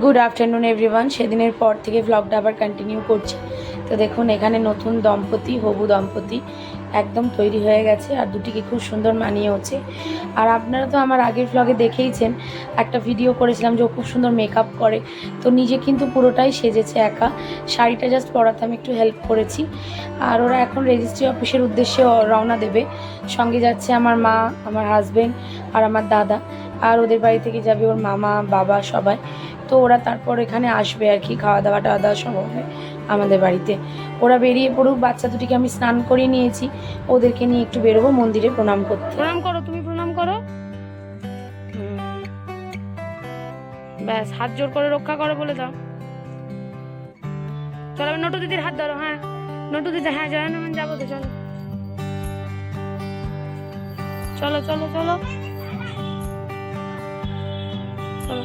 Good afternoon everyone সেদিনের পর থেকে ভ্লগটা আবার কন্টিনিউ করছি। তো দেখুন, এখানে নতুন দম্পতি, হবু দম্পতি একদম তৈরি হয়ে গেছে আর দুটিকে খুব সুন্দর মানিয়ে হচ্ছে আর আপনারা তো আমার আগের ভ্লগে দেখেইছেন, একটা ভিডিও করেছিলাম যে ও খুব সুন্দর মেকআপ করে। তো নিজে কিন্তু পুরোটাই সেজেছে একা। শাড়িটা জাস্ট পরাতে আমি একটু হেল্প করেছি। আর ওরা এখন রেজিস্ট্রি অফিসের উদ্দেশ্যে রওনা দেবে। সঙ্গে যাচ্ছে আমার মা, আমার হাজবেন্ড আর আমার দাদা। আর ওদের বাড়ি থেকে যাবে ওর মামা, বাবা সবাই। তো ওরা তারপর এখানে আসবে আর কি খাওয়া দাওয়া টাওয়া দাওয়া সব হবে আমাদের বাড়িতে। ওরা বেরিয়ে পড়ুক, বাচ্চা দুটিকে আমি স্নান করিয়ে নিয়েছি। ওদেরকে নিয়ে একটু বেরোবো, মন্দিরে প্রণাম করতে। প্রণাম করো, তুমি প্রণাম করো। ব্যাস, হাত জোর করে রক্ষা করো বলে দাও। চলো নটু দিদির হাত ধরো হ্যাঁ। নটু দিদি হ্যাঁ জয় হনুমান যাব তো, চলো। চলো চলো চলো। চলো।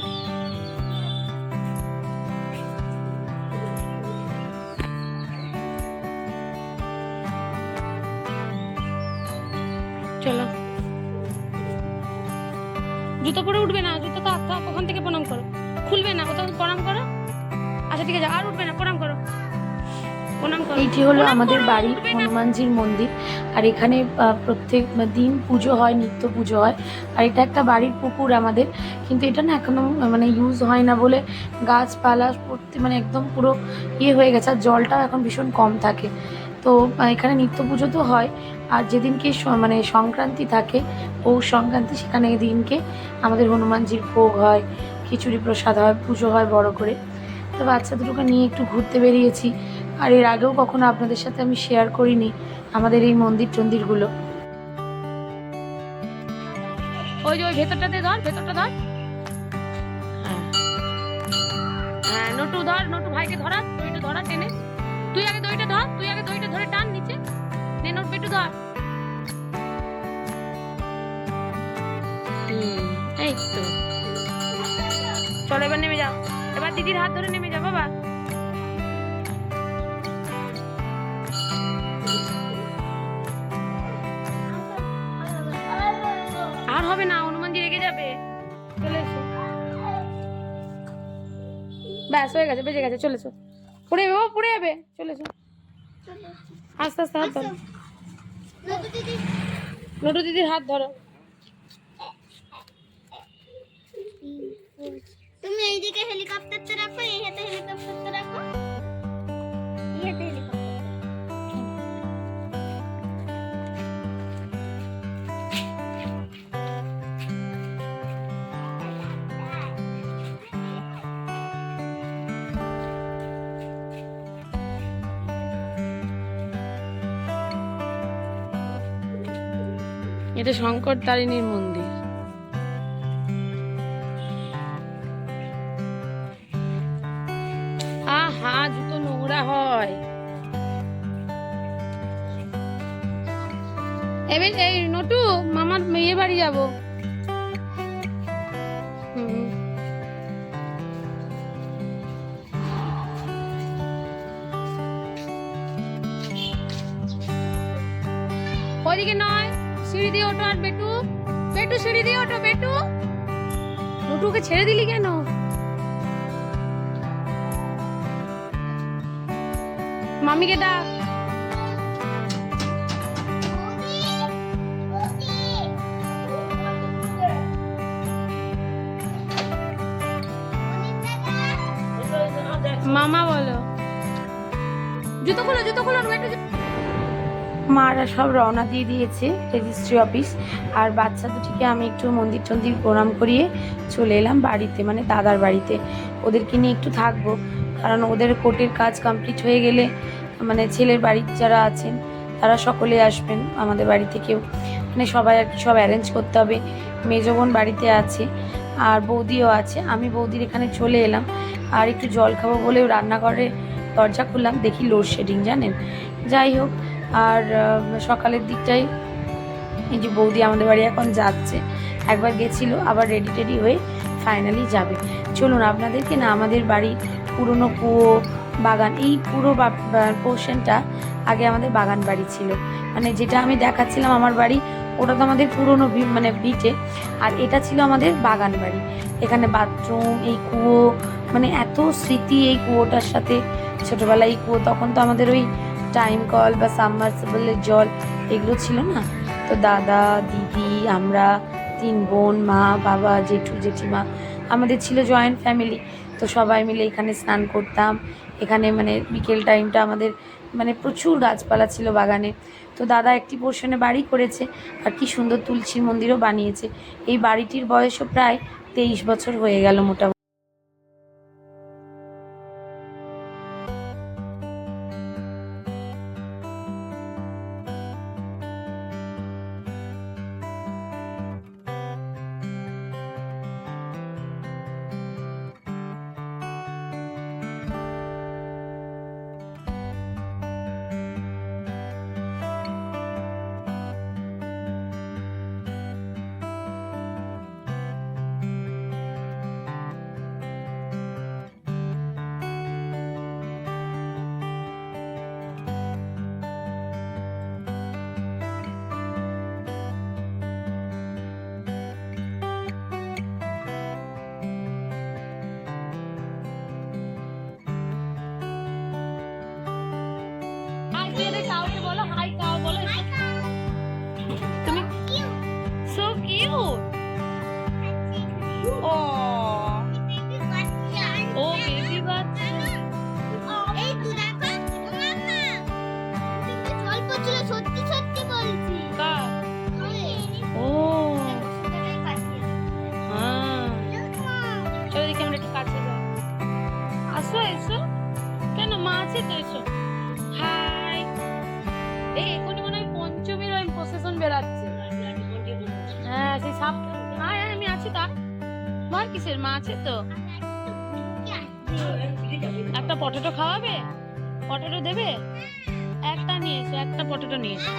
জুতো পরে উঠবে না জুতো থাক থাক ওখান থেকে প্রণাম করো। খুলবে না কোথাও প্রণাম করো। আচ্ছা ঠিক আছে আর উঠবে না প্রণাম করো। প্রণাম করো। এইটি হলো আমাদের বাড়ির হনুমানজির মন্দির। আর এখানে প্রত্যেক দিন পুজো হয় নিত্য পুজো হয়। আর এটা একটা বাড়ির পুকুর আমাদের। কিন্তু এটা না এখনও মানে ইউজ হয় না বলে গাছপালা প্রত্যেক মানে একদম পুরো ইয়ে হয়ে গেছে। আর জলটাও এখন ভীষণ কম থাকে। তো এখানে নিত্য পুজো তো হয়। আর যেদিনকে মানে সংক্রান্তি থাকে পৌষ সংক্রান্তি সেখানে এই দিনকে আমাদের হনুমানজির ভোগ হয় খিচুড়ি প্রসাদ হয় পুজো হয় বড় করে। তো বাচ্চা দুটোকে নিয়ে একটু ঘুরতে বেরিয়েছি। আর এর আগেও কখনো আপনাদের সাথে আমি শেয়ার করিনি আমাদের এই মন্দির টন্দিরগুলো। ওই যে ওই ভেতরটাতে ধর ভেতরটা ধর। হ্যাঁ। হ্যাঁ নটু ধর নটু ভাইকে ধরা দইটা ধরা টেনে। তুই আগে দইটা ধর তুই আগে দইটা ধরে টান নিচে। নে নোট পেটু ধর। এই তো। চলো এবার নেমে যাও এবার দিদির হাত ধরে নেমে যাও বাবা। আর হবে না হনুমানজি রেগে যাবে। চলে এসো। ব্যাস হয়ে গেছে বেজে গেছে চলেছো পড়ে যাবে বাবা পড়ে যাবে। চলে এসো। আস্তে আস্তে হাত ধরো। নটু দিদির হাত ধরো। তুমি এইদিকে হেলিকপ্টারটা রাখো, এই হাতে হেলিকপ্টারটা রাখো। এই হাতে হেলিকপ্টার এটা শঙ্কর তারিণীর মন্দির। আহা, জুতো নোংরা হয়। এবার এই নটু, মামার মেয়ে বাড়ি যাব। ওইদিকে নয়। ছেড়ে দিলি কেন? মামিকে ডাক। মামা বলো। জুতো খোলো জুতো খোলো বেটু। মারা সব রওনা দিয়ে দিয়েছে রেজিস্ট্রি অফিস আর বাচ্চা দুটিকে আমি একটু মন্দির টন্দির প্রণাম করিয়ে চলে এলাম বাড়িতে মানে দাদার বাড়িতে। ওদেরকে নিয়ে একটু থাকব, কারণ ওদের কোর্টের কাজ কমপ্লিট হয়ে গেলে মানে ছেলের বাড়ির যারা আছেন, তারা সকলে আসবেন আমাদের বাড়ি থেকেও মানে সবাই আর কি সব অ্যারেঞ্জ করতে হবে। মেজো বোন বাড়িতে আছে, আর বৌদিও আছে। আমি বৌদির এখানে চলে এলাম। আর একটু জল খাব বলেও রান্নাঘরে দরজা খুললাম, দেখি লোডশেডিং জানেন। যাই হোক আর সকালের দিকটাই এই যে বৌদি আমাদের বাড়ি এখন যাচ্ছে। একবার গেছিল, আবার রেডি টেডি হয়ে ফাইনালি যাবে। চলুন, আপনাদেরকে না আমাদের বাড়ির পুরনো কুয়ো বাগান, এই পুরো পোর্শনটা আগে আমাদের বাগান বাড়ি ছিল। মানে যেটা আমি দেখাচ্ছিলাম আমার বাড়ি, ওটা তো আমাদের পুরনো মানে ভিটে, আর এটা ছিল আমাদের বাগান বাড়ি। এখানে বাথরুম এই কুয়ো মানে এত স্মৃতি এই কুয়োটার সাথে। ছোটবেলায় এই কুয়ো, তখন তো আমাদের ওই টাইম কল বা সাবমার্সিবলের জল, এগুলো ছিল না? তো দাদা, দিদি, আমরা, তিন বোন, মা, বাবা, জেঠু, জেঠিমা, আমাদের ছিল জয়েন্ট ফ্যামিলি তো সবাই মিলে এখানে স্নান করতাম। এখানে মানে বিকেল টাইমটা আমাদের মানে প্রচুর গাছপালা ছিল বাগানে। তো দাদা একটি পোর্শনে বাড়ি করেছে, আর কি সুন্দর তুলসী মন্দিরও বানিয়েছে। এই বাড়িটির বয়সও প্রায় তেইশ বছর হয়ে গেল মোটামুটি। বেরাচ্ছে হ্যাঁ সেই সাপ হাই হাই, আমি আছি তা। মার কিসের? মা আছে তো? একটা পটেটো খাওয়াবে? পটেটো দেবে? একটা নিয়ে এসো একটা পটেটো নিয়ে এসো।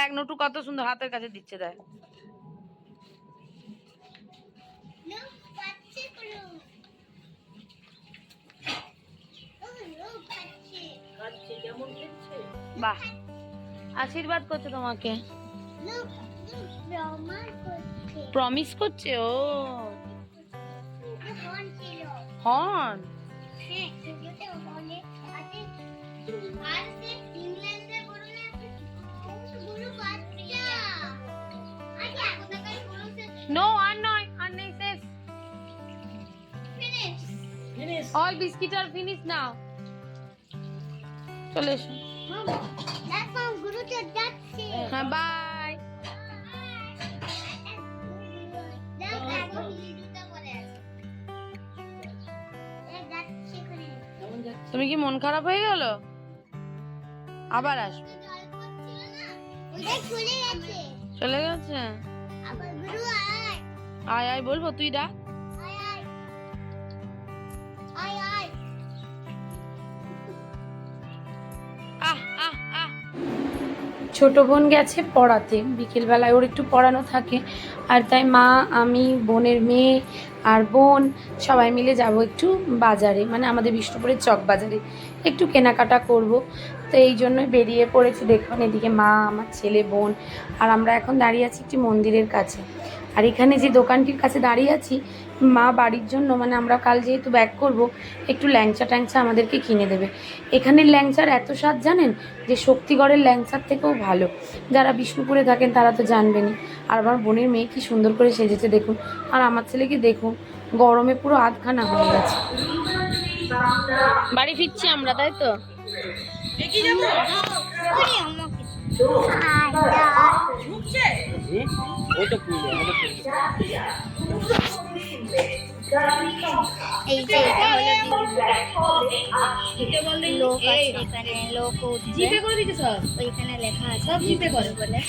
দেখ নটু কত সুন্দর হাতের কাছে দিচ্ছে, দেখ। বাহ। আশীর্বাদ করছে তোমাকে। প্রমিস করছে? ও। হন। নো আর নয় আর নেই শেষ। অল বিস্কিট আর ফিনিশ নাও চলে এসো। হ্যাঁ বাই যাচ্ছে এখানে তুমি কি মন খারাপ হয়ে গেল? আবার আসবে। চলে গেছে। চলে গেছে? আবার গুরু আয়। আয় আয় বলব তুই ডাক ছোট বোন গেছে পড়াতে। বিকেলবেলায় ওর একটু পড়ানো থাকে। আর তাই মা আমি বোনের মেয়ে আর বোন সবাই মিলে যাব একটু বাজারে। মানে আমাদের বিষ্ণুপুরের চক বাজারে একটু কেনাকাটা করব। তো এই জন্যই বেরিয়ে পড়েছি। দেখুন, এদিকে মা, আমার ছেলে, বোন, আর আমরা এখন দাঁড়িয়ে আছি একটি মন্দিরের কাছে। আর এখানে যে দোকানটির কাছে দাঁড়িয়ে আছি, মা বাড়ির জন্য মানে আমরা কাল যেহেতু ব্যাক করব, একটু ল্যাংচা ট্যাংচা আমাদেরকে কিনে দেবে। এখানের ল্যাংচার এত স্বাদ জানেন? যে শক্তিগড়ের ল্যাংচার থেকেও ভালো। যারা বিষ্ণুপুরে থাকেন, তারা তো জানবেনই। আর আমার বোনের মেয়ে কি সুন্দর করে সেজেছে, দেখুন। আর আমার ছেলেকে দেখুন, গরমে পুরো আধখানা হয়ে গেছে। বাড়ি ফিরছি আমরা, তাই তো? ওরে আমাকে। ওই তো পুরো আমাদের এই যে লোক আছে এখানে লোক জিপে করে দিতে সব ওইখানে লেখা আছে। সব জিপে করে। বলে না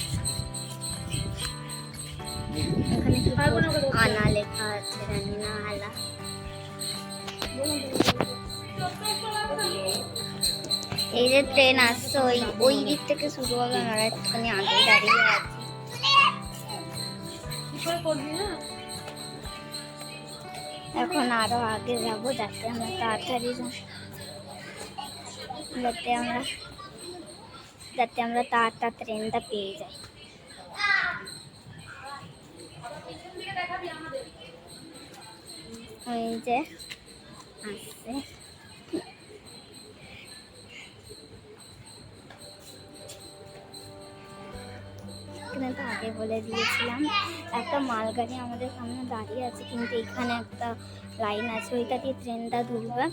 আনা লেখা আছে রান্না আলা। এই যে ট্রেন আসছে, ওই ওই দিক থেকে শুরু হবে আমরা একটুখানি আগে দাঁড়িয়ে আছি। এখন আরও আগে যাব যাতে আমরা তাড়াতাড়ি যাতে আমরা যাতে আমরা তাড়াতাড়ি ট্রেনটা পেয়ে যাই। ওই যে, আসছে। এখানে তো আগে বলে দিয়েছিলাম, একটা মালগাড়ি আমাদের সামনে দাঁড়িয়ে আছে, কিন্তু এখানে একটা লাইন আছে, ওইটা দিয়ে ট্রেনটা ধরবে।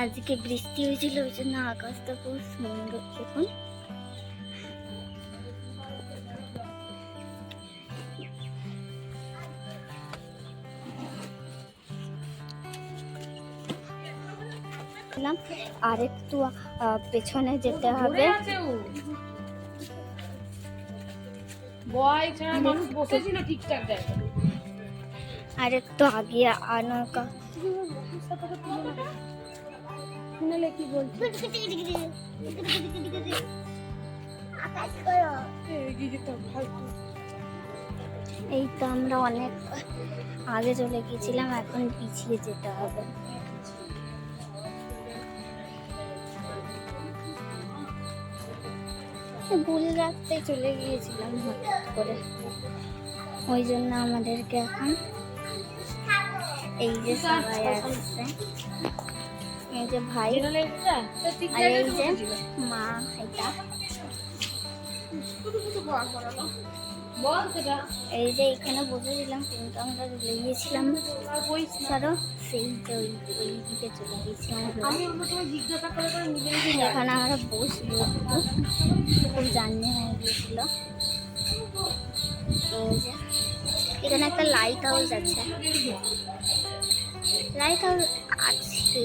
আজকে বৃষ্টি হয়েছিল, ওই জন্য আকাশটা খুব সুন্দর, দেখুন। আর একটু পেছনে যেতে হবে। আর একটু আগে আনার কা- শুনলে কি বলছি? এগিয়ে যেতে হবে ফালতু। এই তো আমরা অনেক আগে চলে গিয়েছিলাম এখন পিছিয়ে যেতে হবে। ভুল রাস্তায় চলে গিয়েছিলাম হঠাৎ করে। ওই জন্য আমাদেরকে এখন এই যে সবাই আসছে। এই যে ভাই আর এই যে মা, এটা। এই যে এখানে বসেছিলাম কিন্তু আমরা গিয়েছিলাম। ছাড়ো। সেই যে ওই দিকে চলে গিয়েছিলাম আমি জিজ্ঞাসা করে করে নিজে নিজে এখানে আমরা বসবো খুব জার্নি হয়ে গিয়েছিল। তো এখানে একটা লাইট হাউস আছে। লাইট হাউস আছে।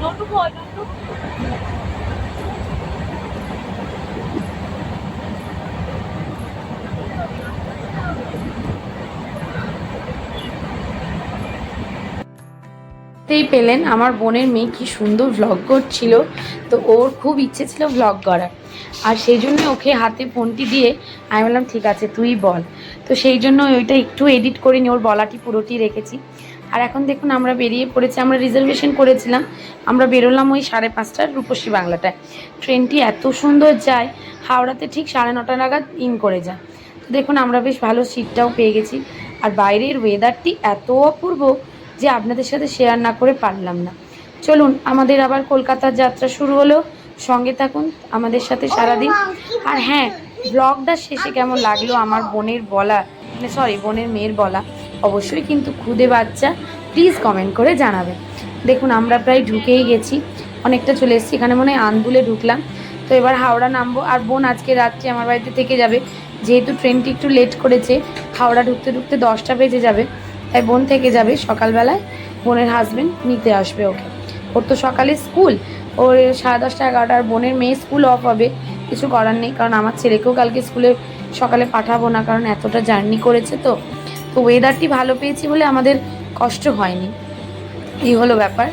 নটু নটু তেই পেলেন আমার বোনের মেয়ে কি সুন্দর ভ্লগ করছিল। তো ওর খুব ইচ্ছে ছিল ভ্লগ করার। আর সেই জন্য ওকে হাতে ফোনটি দিয়ে আমি বললাম, ঠিক আছে, তুই বল। তো সেই জন্য ওইটা একটু এডিট করে নিয়ে ওর বলাটি পুরোটি রেখেছি। আর এখন দেখুন আমরা বেরিয়ে পড়েছি, আমরা রিজার্ভেশন করেছিলাম। আমরা বেরোলাম ওই সাড়ে পাঁচটার রূপসী বাংলাটায়। ট্রেনটি এত সুন্দর যায়, হাওড়াতে ঠিক সাড়ে নটা নাগাদ ইন করে যায়। দেখুন আমরা বেশ ভালো সিটটাও পেয়ে গেছি। আর বাইরের ওয়েদারটি এত অপূর্ব যে আপনাদের সাথে শেয়ার না করে পারলাম না। চলুন, আমাদের আবার কলকাতার যাত্রা শুরু হলো। সঙ্গে থাকুন, আমাদের সাথে সারাদিন। আর হ্যাঁ ব্লগটা শেষে কেমন লাগল আমার বোনের বলা? মানে সরি বোনের মেয়ের বলা। অবশ্যই কিন্তু খুদে বাচ্চা। প্লিজ কমেন্ট করে জানাবেন দেখুন, আমরা প্রায় ঢুকেই গেছি। অনেকটা চলে এসেছি। এখানে মনে হয় আন্দুলে ঢুকলাম। তো এবার হাওড়া নামবো। আর বোন আজকে রাত্রে আমার বাড়িতে থেকে যাবে। যেহেতু ট্রেনটি একটু লেট করেছে, হাওড়া ঢুকতে ঢুকতে দশটা বেজে যাবে। তাই বোন থেকে যাবে সকালবেলায়, বোনের হাজবেন্ড নিতে আসবে ওকে। ওর তো সকালে স্কুল ওর সাড়ে দশটা এগারোটার বোনের মেয়ে স্কুল অফ হবে। কিছু করার নেই, কারণ আমার ছেলেকেও কালকে স্কুলে সকালে পাঠাবো না, কারণ এতটা জার্নি করেছে তো। তো ওয়েদারটি ভালো পেয়েছি বলে আমাদের কষ্ট হয়নি। এই হলো ব্যাপার।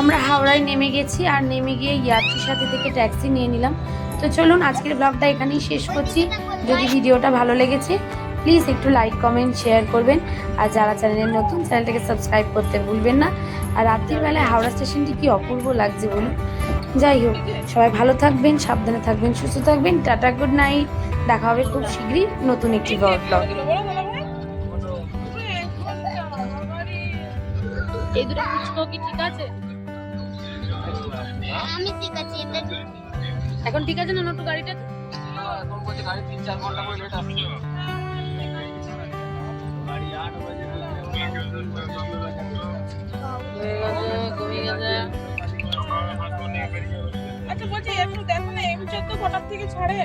আমরা হাওড়ায় নেমে গেছি আর নেমে গিয়ে ইয়াত্রীর সাথে থেকে ট্যাক্সি নিয়ে নিলাম। তো চলুন আজকের ব্লগটা এখানেই শেষ করছি। যদি ভিডিওটা ভালো লেগেছে প্লিজ একটু লাইক কমেন্ট শেয়ার করবেন। আর যারা চ্যানেলের নতুন চ্যানেলটাকে সাবস্ক্রাইব করতে ভুলবেন না। আর রাত্রির বেলায় হাওড়া স্টেশনটি কি অপূর্ব লাগছে বলুন। যাই হোক, সবাই ভালো থাকবেন, সাবধানে থাকবেন, সুস্থ থাকবেন। টাটা গুড নাইট দেখা হবে খুব শীঘ্রই নতুন একটি ব্লগ। এই দুটো কি ঠিক আছে? আমি ঠিক আছে এখন ঠিক আছে না নটু গাড়িটা? বলছে গাড়ি তিন চার ঘণ্টা করে লেট আসছে গাড়ি আট বাজে আচ্ছা বলছি একটু দেখো না এম চোদ্দ কটার থেকে ছাড়ে